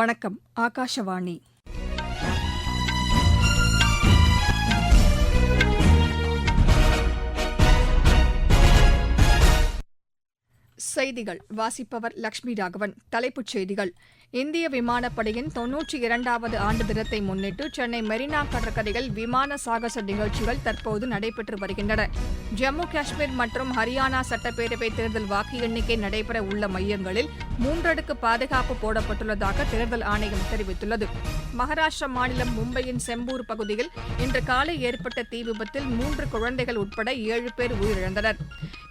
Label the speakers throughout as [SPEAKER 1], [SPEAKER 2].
[SPEAKER 1] வணக்கம் ஆகாஷவாணி செய்திகள் வாசிப்பவர் லட்சுமி ராகவன் தலைப்புச் செய்திகள் இந்திய விமானப்படையின் தொன்னூற்றி இரண்டாவது ஆண்டு தினத்தை முன்னிட்டு சென்னை மெரினா கடற்கரையில் விமான சாகச நிகழ்ச்சிகள் தற்போது நடைபெற்று வருகின்றன ஜம்மு காஷ்மீர் மற்றும் ஹரியானா சட்டப்பேரவை தேர்தல் வாக்கு எண்ணிக்கை நடைபெற உள்ள மையங்களில் மூன்றடுக்கு பாதுகாப்பு போடப்பட்டுள்ளதாக தேர்தல் ஆணையம் தெரிவித்துள்ளது மகாராஷ்டிரா மாநிலம் மும்பையின் செம்பூர் பகுதியில் இன்று காலை ஏற்பட்ட தீ விபத்தில் மூன்று குழந்தைகள் உட்பட ஏழு பேர் உயிரிழந்தனர்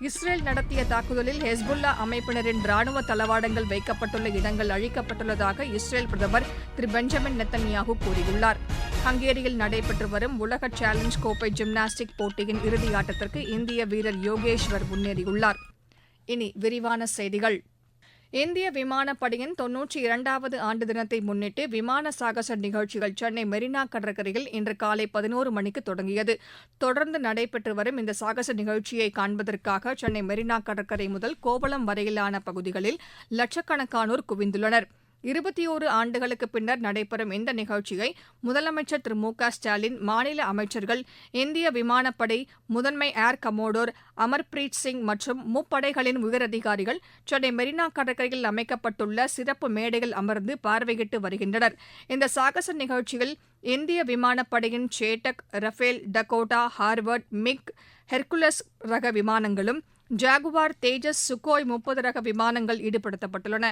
[SPEAKER 1] இஸ்ரேல் நடத்திய தாக்குதலில் ஹெஸ்புல்லா அமைப்பினரின் ராணுவ தளவாடங்கள் வைக்கப்பட்டுள்ள இடங்கள் அழிக்கப்பட்டு செய்யப்பட்டுள்ளதாக இஸ்ரேல் பிரதமர் திரு பெஞ்சமின் நெத்தன்யாகு கூறியுள்ளார் ஹங்கேரியில் நடைபெற்று வரும் உலக சேலஞ்ச் கோப்பை ஜிம்னாஸ்டிக் போட்டியின் இறுதி ஆட்டத்திற்கு இந்திய வீரர் யோகேஸ்வர் முன்னேறியுள்ளார் இனி விரிவான செய்திகள் இந்திய விமானப்படையின் தொன்னூற்றி இரண்டாவது ஆண்டு தினத்தை முன்னிட்டு விமான சாகச நிகழ்ச்சிகள் சென்னை மெரினா கடற்கரையில் இன்று காலை பதினோரு மணிக்கு தொடங்கியது தொடர்ந்து நடைபெற்று வரும் இந்த சாகச நிகழ்ச்சியை காண்பதற்காக சென்னை மெரினா கடற்கரை முதல் கோவளம் வரையிலான பகுதிகளில் லட்சக்கணக்கானோர் குவிந்துள்ளனா் இருபத்தியோரு ஆண்டுகளுக்குப் பின்னர் நடைபெறும் இந்த நிகழ்ச்சியை முதலமைச்சர் திரு மு க ஸ்டாலின் மாநில அமைச்சர்கள் இந்திய விமானப்படை முதன்மை ஏர் கமோடோர் அமர்பிரீத் சிங் மற்றும் முப்படைகளின் உயரதிகாரிகள் சென்னை மெரினா கடற்கரையில் அமைக்கப்பட்டுள்ள சிறப்பு மேடையில் அமர்ந்து பார்வையிட்டு வருகின்றனர் இந்த சாகச நிகழ்ச்சியில் இந்திய விமானப்படையின் Chetak Rafale Dakota Harvard MiG Hercules ரக விமானங்களும் ஜாகுவார் தேஜஸ் சுகோய் முப்பது ரக விமானங்கள் ஈடுபடுத்தப்பட்டுள்ளன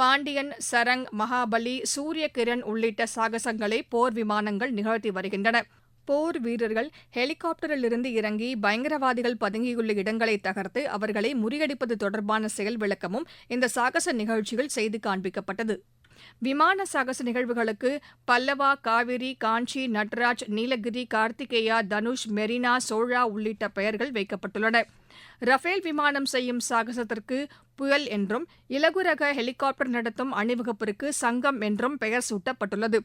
[SPEAKER 1] பாண்டியன் சரங் மகாபலி சூரியகிரண் உள்ளிட்ட சாகசங்களை போர் விமானங்கள் நிகழ்த்தி வருகின்றன போர் வீரர்கள் ஹெலிகாப்டரிலிருந்து இறங்கி பயங்கரவாதிகள் பதுங்கியுள்ள இடங்களை தகர்த்து அவர்களை முறியடிப்பது தொடர்பான செயல் விளக்கமும் இந்த சாகச நிகழ்ச்சியில் செய்து காண்பிக்கப்பட்டது விமான சாகச நிகழ்வுகளுக்கு பல்லவா காவிரி காஞ்சி நட்ராஜ் நீலகிரி கார்த்திகேயா தனுஷ் மெரினா சோழா உள்ளிட்ட பெயர்கள் வைக்கப்பட்டுள்ளன ரஃபேல் விமானம் செய்யும் சாகசத்திற்கு புயல் என்றும் இலகு ரக ஹெலிகாப்டர் நடத்தும் அணிவகுப்பிற்கு சங்கம் என்றும் பெயர் சூட்டப்பட்டுள்ளது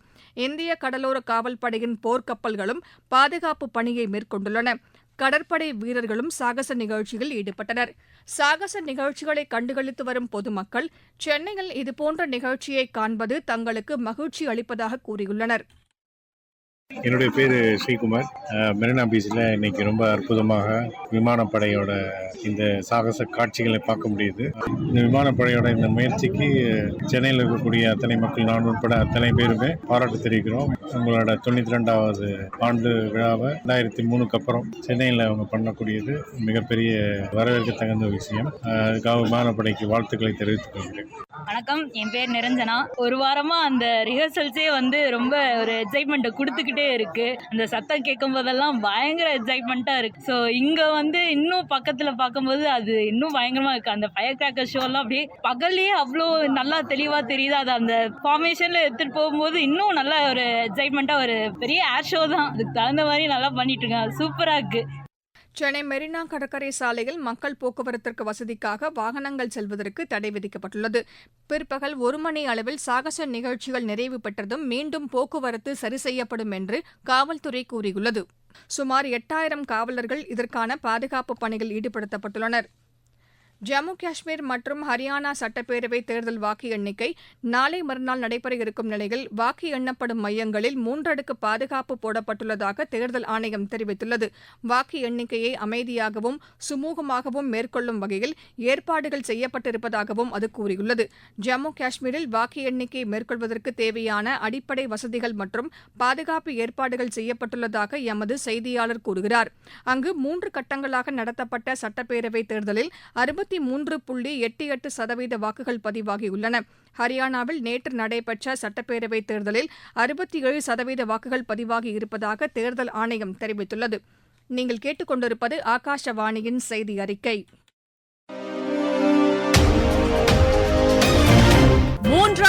[SPEAKER 1] இந்திய கடலோர காவல்படையின் போர்க்கப்பல்களும் பாதுகாப்பு பணியை மேற்கொண்டுள்ளன கடற்படை வீரர்களும் சாகச நிகழ்ச்சியில் ஈடுபட்டனர் சாகச நிகழ்ச்சிகளை கண்டுகளித்து வரும் பொதுமக்கள் சென்னையில் இதுபோன்ற நிகழ்ச்சியை காண்பது தங்களுக்கு மகிழ்ச்சி அளிப்பதாக கூறியுள்ளனா்
[SPEAKER 2] என்னுடைய பேர் ஸ்ரீகுமார் மெரினா பீச்சில் இன்னைக்கு ரொம்ப அற்புதமாக விமானப்படையோட இந்த சாகச காட்சிகளை பார்க்க முடியுது இந்த விமானப்படையோட இந்த முயற்சிக்கு சென்னையில் இருக்கக்கூடிய அத்தனை மக்கள் நான் உட்பட அத்தனை பேருமே பாராட்டு தெரிவிக்கிறோம் உங்களோட தொண்ணூற்றி ரெண்டாவது ஆண்டு விழாவை ரெண்டாயிரத்தி மூணுக்கு அப்புறம் சென்னையில் அவங்க பண்ணக்கூடியது மிகப்பெரிய வரவேற்க தகுந்த விஷயம் அதுக்காக விமானப்படைக்கு வாழ்த்துக்களை தெரிவித்துக் கொள்கிறேன்
[SPEAKER 3] வணக்கம் என் பேர் நிரஞ்சனா ஒரு வாரமா அந்த ரிஹர்சல்ஸே வந்து ரொம்ப ஒரு எக்ஸைட்மெண்ட் கொடுத்துக்கிட்டே இருக்கு அந்த சத்தம் கேட்கும் போதெல்லாம் பயங்கர எக்ஸைட்மெண்ட்டா இருக்கு ஸோ இங்க வந்து இன்னும் பக்கத்துல பார்க்கும்போது அது இன்னும் பயங்கரமா இருக்கு அந்த ஃபயர் கிராக்கர் ஷோ எல்லாம் அப்படியே பகல்லே அவ்வளோ நல்லா தெளிவா தெரியுது அது அந்த ஃபார்மேஷன்ல எடுத்துட்டு போகும்போது இன்னும் நல்ல ஒரு எக்ஸைட்மெண்ட்டா ஒரு பெரிய ஏர் ஷோ தான் அதுக்கு தகுந்த மாதிரி நல்லா பண்ணிட்டு இருக்கேன் சூப்பரா இருக்கு
[SPEAKER 1] சென்னை மெரினா கடற்கரை சாலையில் மக்கள் போக்குவரத்திற்கு வசதிக்காக வாகனங்கள் செல்வதற்கு தடை விதிக்கப்பட்டுள்ளது பிற்பகல் ஒரு மணி அளவில் சாகச நிகழ்ச்சிகள் நிறைவு பெற்றதும் மீண்டும் போக்குவரத்து சரி செய்யப்படும் என்று காவல்துறை கூறியுள்ளது சுமார் எட்டாயிரம் காவலர்கள் இதற்கான பாதுகாப்பு பணியில் ஈடுபடுத்தப்பட்டுள்ளனா் ஜம்மு காஷ்மீர் மற்றும் ஹரியானா சட்டப்பேரவை தேர்தல் வாக்கு எண்ணிக்கை நாளை மறுநாள் நடைபெற இருக்கும் நிலையில் வாக்கு எண்ணப்படும் மையங்களில் மூன்றடுக்கு பாதுகாப்பு போடப்பட்டுள்ளதாக தேர்தல் ஆணையம் தெரிவித்துள்ளது வாக்கு எண்ணிக்கையை அமைதியாகவும் சுமூகமாகவும் மேற்கொள்ளும் வகையில் ஏற்பாடுகள் செய்யப்பட்டிருப்பதாகவும் அது கூறியுள்ளது ஜம்மு காஷ்மீரில் வாக்கு எண்ணிக்கை மேற்கொள்வதற்கு தேவையான அடிப்படை வசதிகள் மற்றும் பாதுகாப்பு ஏற்பாடுகள் செய்யப்பட்டுள்ளதாக எமது செய்தியாளர் கூறுகிறார் அங்கு மூன்று கட்டங்களாக நடத்தப்பட்ட சட்டப்பேரவை தேர்தலில் அறுபத்தி இருபத்தி மூன்று புள்ளி எட்டு எட்டு சதவீத வாக்குகள் பதிவாகியுள்ளன ஹரியானாவில் நேற்று நடைபெற்ற சட்டப்பேரவைத் தேர்தலில் அறுபத்தி ஏழு சதவீத வாக்குகள் பதிவாகி இருப்பதாக தேர்தல் ஆணையம் தெரிவித்துள்ளது நீங்கள் கேட்டுக்கொண்டிருப்பது ஆகாஷவாணியின் செய்தி அறிக்கை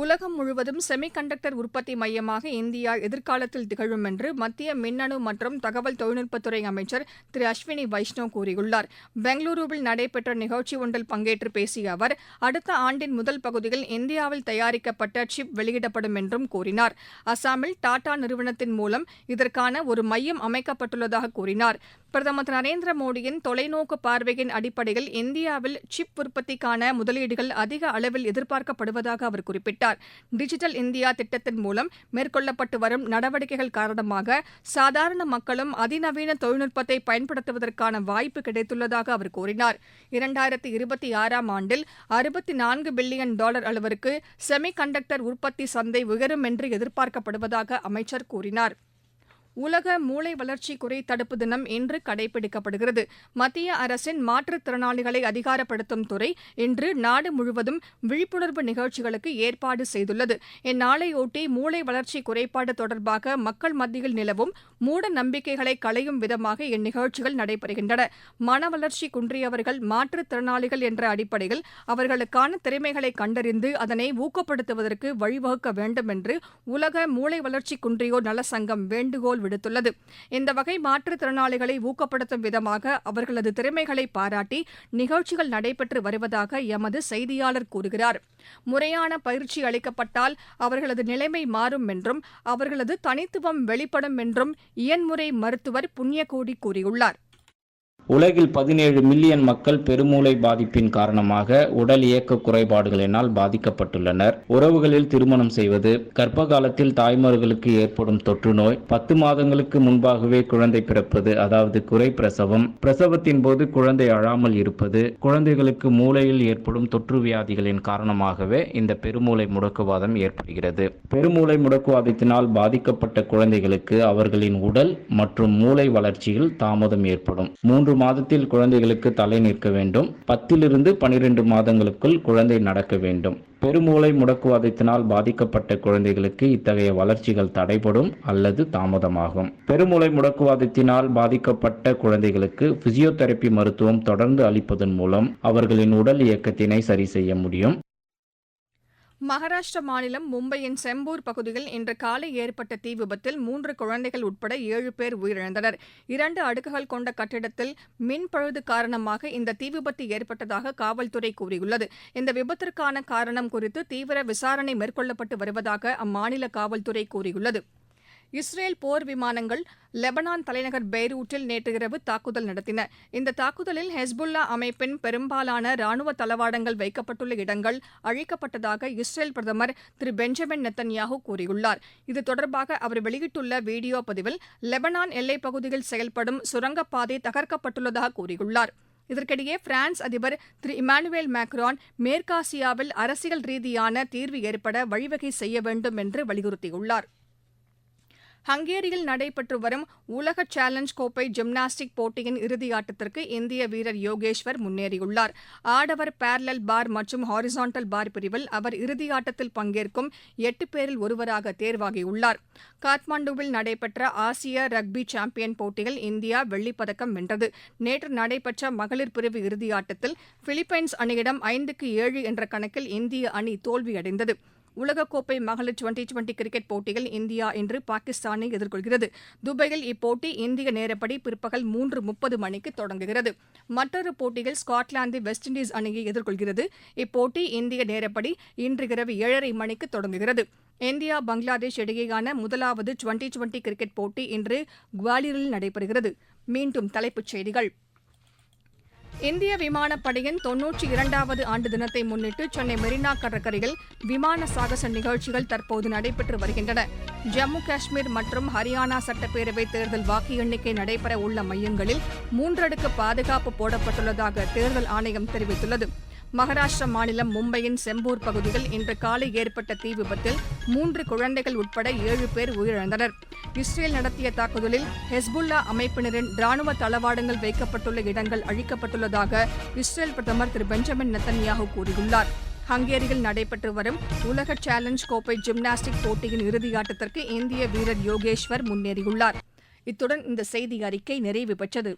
[SPEAKER 1] உலகம் முழுவதும் செமிகண்டக்டர் உற்பத்தி மையமாக இந்தியா எதிர்காலத்தில் திகழும் என்று மத்திய மின்னணு மற்றும் தகவல் தொழில்நுட்பத்துறை அமைச்சர் திரு அஸ்வினி வைஷ்ணவ் கூறியுள்ளார் பெங்களூருவில் நடைபெற்ற நிகழ்ச்சி ஒன்றில் பங்கேற்று பேசிய அவர் அடுத்த ஆண்டின் முதல் பகுதியில் இந்தியாவில் தயாரிக்கப்பட்ட சிப் வெளியிடப்படும் என்றும் கூறினார் அசாமில் டாடா நிறுவனத்தின் மூலம் இதற்கான ஒரு மையம் அமைக்கப்பட்டுள்ளதாக கூறினார் பிரதமர் திரு நரேந்திர மோடியின் தொலைநோக்கு பார்வையின் அடிப்படையில் இந்தியாவில் சிப் உற்பத்திக்கான முதலீடுகள் அதிக அளவில் எதிர்பார்க்கப்படுவதாக அவர் குறிப்பிட்டார் குறிப்பிட்டார் டிஜிட்டல் இந்தியா திட்டத்தின் மூலம் மேற்கொள்ளப்பட்டு வரும் நடவடிக்கைகள் காரணமாக சாதாரண மக்களும் அதிநவீன தொழில்நுட்பத்தை பயன்படுத்துவதற்கான வாய்ப்பு கிடைத்துள்ளதாக அவர் கூறினார் இரண்டாயிரத்தி இருபத்தி ஆறாம் ஆண்டில் அறுபத்தி நான்கு பில்லியன் டாலர் அளவிற்கு செமிகண்டக்டர் உற்பத்தி சந்தை உயரும் என்று எதிர்பார்க்கப்படுவதாக அமைச்சர் கூறினாா் உலக மூளை வளர்ச்சி குறை தடுப்பு தினம் இன்று கடைபிடிக்கப்படுகிறது மத்திய அரசின் மாற்றுத்திறனாளிகளை அதிகாரப்படுத்தும் துறை இன்று நாடு முழுவதும் விழிப்புணர்வு நிகழ்ச்சிகளுக்கு ஏற்பாடு செய்துள்ளது இந்நாளையொட்டி மூளை வளர்ச்சி குறைபாடு தொடர்பாக மக்கள் மத்தியில் நிலவும் மூட நம்பிக்கைகளை களையும் விதமாக இந்நிகழ்ச்சிகள் நடைபெறுகின்றன மன வளர்ச்சி குன்றியவர்கள் மாற்றுத்திறனாளிகள் என்ற அடிப்படையில் அவர்களுக்கான திறமைகளை கண்டறிந்து அதனை ஊக்கப்படுத்துவதற்கு வழிவகுக்க வேண்டும் என்று உலக மூளை வளர்ச்சி குன்றியோர் நல சங்கம் வேண்டுகோள் விடுத்துள்ளது இந்த வகை மாற்றுத்திறனாளிகளை ஊக்கப்படுத்தும் விதமாக அவர்களது திறமைகளை பாராட்டி நிகழ்ச்சிகள் நடைபெற்று வருவதாக எமது செய்தியாளர் கூறுகிறார் முறையான பயிற்சி அளிக்கப்பட்டால் அவர்களது நிலைமை மாறும் என்றும் அவர்களது தனித்துவம் வெளிப்படும் என்றும் இயன்முறை மருத்துவர் புண்ணியகோடி கூறியுள்ளாா்
[SPEAKER 4] உலகில் பதினேழு மில்லியன் மக்கள் பெருமூளை பாதிப்பின் காரணமாக உடல் இயக்க குறைபாடுகளினால் பாதிக்கப்பட்டுள்ளனர் உறவுகளில் திருமணம் செய்வது கர்ப்ப காலத்தில் தாய்மார்களுக்கு ஏற்படும் தொற்று நோய் பத்து மாதங்களுக்கு முன்பாகவே குழந்தை பிறப்பது அதாவது குறை பிரசவம் பிரசவத்தின் போது குழந்தை அழாமல் இருப்பது குழந்தைகளுக்கு மூளையில் ஏற்படும் தொற்று வியாதிகளின் காரணமாகவே இந்த பெருமூளை முடக்குவாதம் ஏற்படுகிறது பெருமூளை முடக்குவாதத்தினால் பாதிக்கப்பட்ட குழந்தைகளுக்கு அவர்களின் உடல் மற்றும் மூளை வளர்ச்சியில் தாமதம் ஏற்படும் மூன்று மூன்று மாதத்தில் குழந்தைகளுக்கு தலை நிற்க வேண்டும் பத்திலிருந்து பனிரெண்டு மாதங்களுக்குள் குழந்தை நடக்க வேண்டும் பெருமூளை முடக்குவாதத்தினால் பாதிக்கப்பட்ட குழந்தைகளுக்கு இத்தகைய வளர்ச்சிகள் தடைபடும் அல்லது தாமதமாகும் பெருமூளை முடக்குவாதத்தினால் பாதிக்கப்பட்ட குழந்தைகளுக்கு பிசியோதெரப்பி மருத்துவம் தொடர்ந்து அளிப்பதன் மூலம் அவர்களின் உடல் இயக்கத்தினை சரி செய்ய முடியும்
[SPEAKER 1] மகாராஷ்டிர மாநிலம் மும்பையின் செம்பூர் பகுதியில் இன்று காலை ஏற்பட்ட தீ விபத்தில் மூன்று குழந்தைகள் உட்பட ஏழு பேர் உயிரிழந்தனர் இரண்டு அடுக்குகள் கொண்ட கட்டிடத்தில் மின் பழுது காரணமாக இந்த தீ விபத்து ஏற்பட்டதாக காவல்துறை கூறியுள்ளது இந்த விபத்திற்கான காரணம் குறித்து தீவிர விசாரணை மேற்கொள்ளப்பட்டு வருவதாக அம்மாநில காவல்துறை கூறியுள்ளது இஸ்ரேல் போர் விமானங்கள் லெபனான் தலைநகர் பெய்ரூட்டில் நேற்று இரவு தாக்குதல் நடத்தின இந்த தாக்குதலில் ஹெஸ்புல்லா அமைப்பின் பெரும்பாலான ராணுவ தளவாடங்கள் வைக்கப்பட்டுள்ள இடங்கள் அழிக்கப்பட்டதாக இஸ்ரேல் பிரதமர் திரு பெஞ்சமின் நெத்தன்யாகு கூறியுள்ளார் இது தொடர்பாக அவர் வெளியிட்டுள்ள வீடியோ பதிவில் லெபனான் எல்லைப் பகுதியில் செயல்படும் சுரங்கப்பாதை தகர்க்கப்பட்டுள்ளதாக கூறியுள்ளார் இதற்கிடையே பிரான்ஸ் அதிபர் திரு இமானுவேல் மேக்ரான் மேற்காசியாவில் அரசியல் ரீதியான தீர்வு ஏற்பட வழிவகை செய்ய வேண்டும் என்று வலியுறுத்தியுள்ளாா் ஹங்கேரியில் நடைபெற்று வரும் உலக சேலஞ்ச் கோப்பை ஜிம்னாஸ்டிக் போட்டியின் இறுதியாட்டத்திற்கு இந்திய வீரர் யோகேஷ்வர் முன்னேறியுள்ளார் ஆடவர் பேரலல் பார் மற்றும் ஹாரிசான்டல் பார் பிரிவில் அவர் இறுதியாட்டத்தில் பங்கேற்கும் எட்டு பேரில் ஒருவராக தேர்வாகியுள்ளார் காத்மாண்டுவில் நடைபெற்ற ஆசிய ரக்பி சாம்பியன் போட்டியில் இந்தியா வெள்ளிப்பதக்கம் வென்றது நேற்று நடைபெற்ற மகளிர் பிரிவு இறுதியாட்டத்தில் பிலிப்பைன்ஸ் அணியிடம் ஐந்துக்கு ஏழு என்ற கணக்கில் இந்திய அணி தோல்வியடைந்தது உலகக்கோப்பை மகளிர் டுவெண்டி டுவெண்டி கிரிக்கெட் போட்டியில் இந்தியா இன்று பாகிஸ்தானை எதிர்கொள்கிறது துபாயில் இப்போட்டி இந்திய நேரப்படி பிற்பகல் மூன்று முப்பது மணிக்கு தொடங்குகிறது மற்றொரு போட்டியில் ஸ்காட்லாந்து வெஸ்ட் இண்டீஸ் அணியை எதிர்கொள்கிறது இப்போட்டி இந்திய நேரப்படி இன்று இரவு ஏழரை மணிக்கு தொடங்குகிறது இந்தியா பங்களாதேஷ் இடையேயான முதலாவது டுவெண்டி டுவெண்டி கிரிக்கெட் போட்டி இன்று குவாலியரில் நடைபெறுகிறது மீண்டும் தலைப்புச் செய்திகள் இந்திய விமானப்படையின் தொன்னூற்றி இரண்டாவது ஆண்டு தினத்தை முன்னிட்டு சென்னை மெரினா கடற்கரையில் விமான சாகச நிகழ்ச்சிகள் தற்போது நடைபெற்று வருகின்றன ஜம்மு காஷ்மீர் மற்றும் ஹரியானா சட்டப்பேரவைத் தேர்தல் வாக்கு எண்ணிக்கை நடைபெற உள்ள மையங்களில் மூன்றடுக்கு பாதுகாப்பு போடப்பட்டுள்ளதாக தேர்தல் ஆணையம் தெரிவித்துள்ளது மகாராஷ்டிர மாநிலம் மும்பையின் செம்பூர் பகுதியில் இன்று காலை ஏற்பட்ட தீ விபத்தில் மூன்று குழந்தைகள் உட்பட ஏழு பேர் உயிரிழந்தனர் இஸ்ரேல் நடத்திய தாக்குதலில் ஹெஸ்புல்லா அமைப்பினரின் ராணுவ தளவாடங்கள் வைக்கப்பட்டுள்ள இடங்கள் அழிக்கப்பட்டுள்ளதாக இஸ்ரேல் பிரதமர் திரு பெஞ்சமின் நெத்தன்யாகு கூறியுள்ளார் ஹங்கேரியில் நடைபெற்று வரும் உலக சேலஞ்ச் கோப்பை ஜிம்னாஸ்டிக் போட்டியின் இறுதியாட்டத்திற்கு இந்திய வீரர் யோகேஸ்வர் முன்னேறியுள்ளார் இத்துடன் இந்த செய்தி அறிக்கை நிறைவு பெற்றது